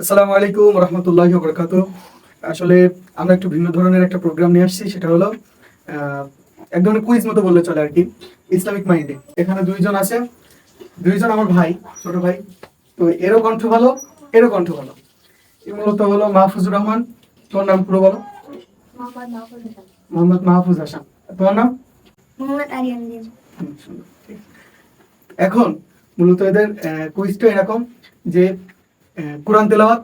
আসসালামু আলাইকুম রহমতুল্লাহ বরকাত আসলে আমরা একটু ভিন্ন ধরনের একটা প্রোগ্রাম নিয়ে আসছি সেটা হলো এক ধরনের কুইজ মতো বললে চলে আর কি ইসলামিক মাইন্ডে। এখানে দুইজন আছে দুইজন আমার ভাই ছোট ভাই। তো এরও কণ্ঠ ভালো এরও কণ্ঠ ভালো। এ মূলত হলো মাহফুজুর রহমান। তোমার নাম পুরো বলো। মোহাম্মদ মাহফুজ হাসান। তোমার নাম। এখন মূলত এদের কুইজটা এরকম যে কোরআন তেলাওয়াত,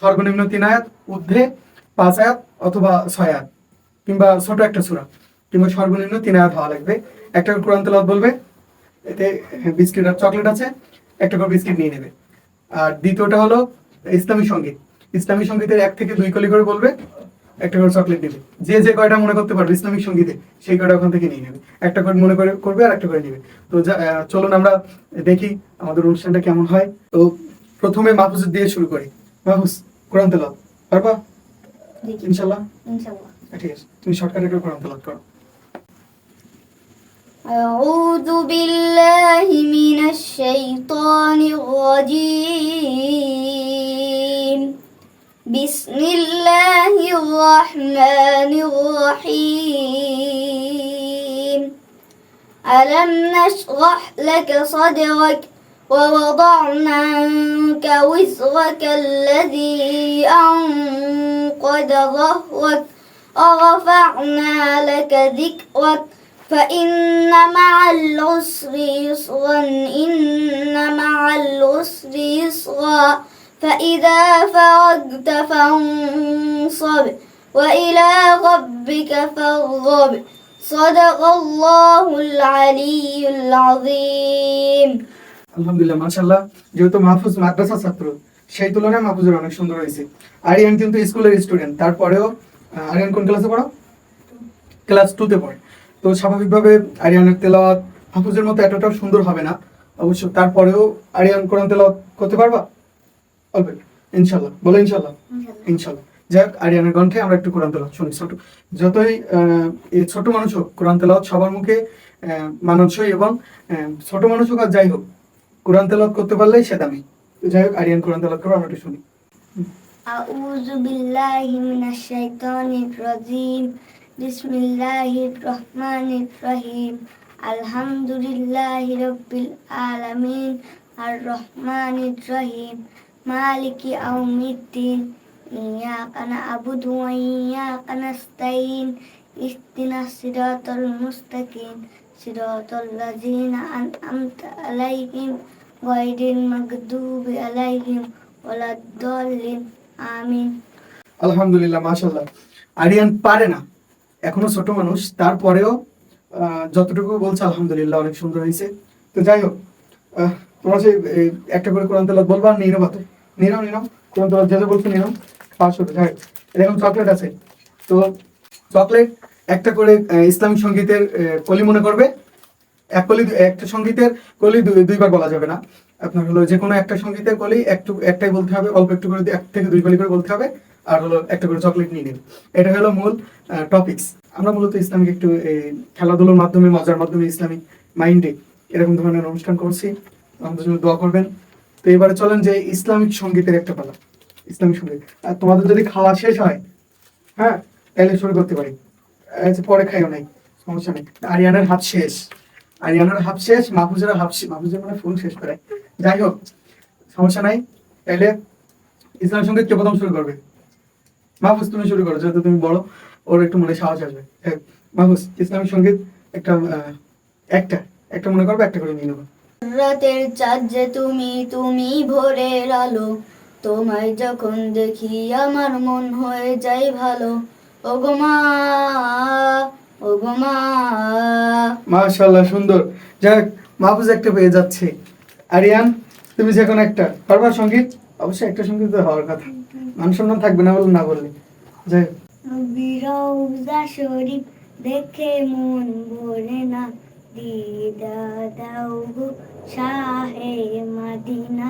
সর্বনিম্ন তিন আয়াত, ঊর্ধ্বে পাঁচ আয়াত অথবা ছয় আয়াত, কিংবা ছোট একটা সূরা, কিংবা সর্বনিম্ন তিন আয়াত হওয়া লাগবে। একটা করে কোরআন তেলাওয়াত বলবে, এতে বিস্কিট আর চকলেট আছে, একটা করে বিস্কিট নিয়ে নেবে। আর দ্বিতীয়টা হলো ইসলামী সংগীত, ইসলামী সঙ্গীতের এক থেকে দুই কলি করে বলবে, একটা করে চকলেট নেবে। যে যে কয়টা মনে করতে পারবে ইসলামিক সঙ্গীতে, সেই কয়টা ওখান থেকে নিয়ে নেবে। একটা করে মনে করে, করবে আর একটা করে নেবে। তো চলুন আমরা দেখি আমাদের অনুষ্ঠানটা কেমন হয়। তো প্রথমে মাহফুজ দিয়ে শুরু করি মাহফুজ কোরআন তেলাওয়াত পারবা দেখি ইনশাল্লাহ ইনশাআল্লাহ ঠিক আছে তুমি শর্টকাটে করে কোরআন তেলাওয়াত করো أعوذ بالله من الشيطان الرجيم بسم الله الرحمن الرحيم ألم نشرح لك صدرك ووضعنا عنك وزرك الذي أنقض ظهرك. ورفعنا لك ذكرك. فإن مع العسر يسرا إن مع العسر يسرا. فإذا فرغت فانصب وإلى ربك فارغب. صدق الله العلي العظيم. আলহামদুলিল্লাহ মাশাল্লাহ যেহেতু মাহফুজ মাদ্রাসা ছাত্র সেই তুলনায় মাহফুজের অনেক সুন্দর হয়েছে। আরিয়ান কিন্তু স্কুলের স্টুডেন্ট তারপরেও আরিয়ান কোন ক্লাসে পড়ো? ক্লাস টুতে পড়ে। তো স্বাভাবিকভাবে আরিয়ানের তেলাওয়াত হাফুজের মতো এতটাও সুন্দর হবে না। অবশ্য তারপরেও আরিয়ান কোরআন তেলাওয়াত করতে পারবা? অল্প ইনশাল্লাহ বলো ইনশাল্লাহ ইনশাল্লাহ যাক আরিয়ানের কণ্ঠে আমরা একটু কোরআন তেলাওয়াত শুনি। ছোট যতই ছোট মানুষ হোক কোরআন তেলাওয়াত সবার মুখে আহ, মানানসই এবং ছোট মানুষ হোক আর যাই হোক কোরআন তেলাওয়াত করতে পারলেই সে দামি তো যাই হোক আরিয়ান কোরআন তেলাওয়াত করবো আমরা একটু শুনি أعوذ بالله من الشيطان الرجيم بسم الله الرحمن الرحيم الحمد لله رب العالمين الرحمن الرحيم مالك يوم الدين إياك نعبد وإياك نستعين اهدنا الصراط المستقيم আরিয়ান পারে না। এখনও ছোট মানুষ, তারপরেও যতটুকু বলছে, আলহামদুলিল্লাহ, অনেক সুন্দর হয়েছে। তো যাই হোক তোমার সেই একটা করে কোরআন তালাত বলবা আর নিরব হাতে? নিরব নিরব। কোরআন তালাত যেটা বলছো নিরব পাঁচশো যাই এরকম চকলেট আছে। তো চকলেট একটা করে ইসলামিক সঙ্গীতের কলি মনে করবে। এক কলি, একটা সঙ্গীতের কলি দুই- দুইবার বলা যাবে না। আপনার হলো যে কোনো একটা সঙ্গীতের কলি একটু, একটাই বলতে হবে, অল্প একটু করে এক থেকে দুই কলি করে বলতে হবে, আর হলো একটা করে চকলেট নিয়ে নিন। এটা হলো মূল টপিকস আমরা মূলত ইসলামিক একটু খেলাধুলোর মাধ্যমে, মজার মাধ্যমে ইসলামিক মাইন্ডে এরকম ধরনের অনুষ্ঠান করছি। আমাদের জন্য দোয়া করবেন। তো এবারে চলেন যে ইসলামিক সঙ্গীতের একটা পালা। ইসলামিক সংগীত। আর তোমাদের যদি খাওয়া শেষ হয় হ্যাঁ তাহলে শুরু করতে পারি। পরে খাইও নাই সমস্যা নেই। আরিয়ানার হাত শেষ। আরিয়ানার হাফ শেষ মাহফুজের হাফ মাহফুজের মানে ফুল শেষ করে যাই হোক সমস্যা নাই। তাহলে ইসলাম সংগীত কে প্রথম শুরু করবে? মাহফুজ তুমি শুরু করো যেহেতু তুমি বড় ওর একটু মনে সাহস আসবে। হ্যাঁ, মাহফুজ ইসলামিক সংগীত একটা একটা একটা মনে করবে একটা করে নিয়ে নেব। রাতের চাঁদ যে তুমি তুমি ভোরের আলো তোমায় যখন দেখি আমার মন হয়ে যায় ভালো। ওগো মা ওগো মা। মাশাল্লাহ সুন্দর। যাই হোক মাহফুজ একটা পেয়ে যাচ্ছে। আরিয়ান তুমি যে কোনো একটা। পারবা সংগীত? অবশ্যই একটা সংগীত তো হওয়ার কথা। মান সম্মান থাকবে না বলে না বললে। যাই হোক বিরৌজা শরীফ দেখে মন ভরে না। দিদা দাও গো শাহে মাদিনা।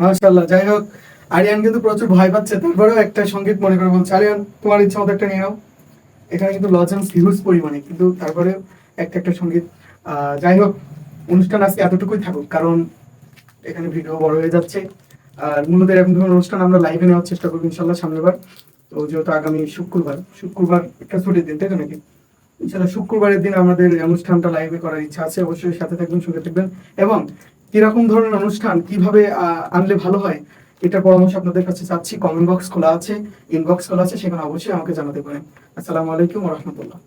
মাশাল্লাহ যাই হোক, আরিয়ান কিন্তু প্রচুর ভয় পাচ্ছে, তারপরেও একটা মনে করে বলছে, আরিয়ান, তোমার ইচ্ছা মতো একটা নিয়ে নাও। এখানে কিন্তু লজেন্স হিউজ পরিমাণে, কিন্তু তারপরেও একটা একটা সংগীত যাই হোক, অনুষ্ঠান আজকে এতটুকুই থাকুক, কারণ এখানে ভিডিও বড় হয়ে যাচ্ছে। আর মূলত এরকম ধরনের অনুষ্ঠান আমরা লাইভে নেওয়ার চেষ্টা করব ইনশাল্লাহ সামনেবার তো যেহেতু আগামী শুক্রবার শুক্রবার একটা ছুটির দিন, তাই তো নাকি? ইনশাল্লাহ শুক্রবারের দিন আমাদের অনুষ্ঠানটা লাইভে করার ইচ্ছা আছে, অবশ্যই সাথে থাকবেন, সঙ্গে থাকবেন। এবং কীরকম ধরনের অনুষ্ঠান, কীভাবে আনলে ভালো হয় এটা পরামর্শ আপনাদের কাছে চাচ্ছি। কমেন্ট বক্স খোলা আছে ইনবক্স খোলা আছে, সেখানে অবশ্যই আমাকে জানাতে পারেন। আসসালামু আলাইকুম রহমতুল্লাহ।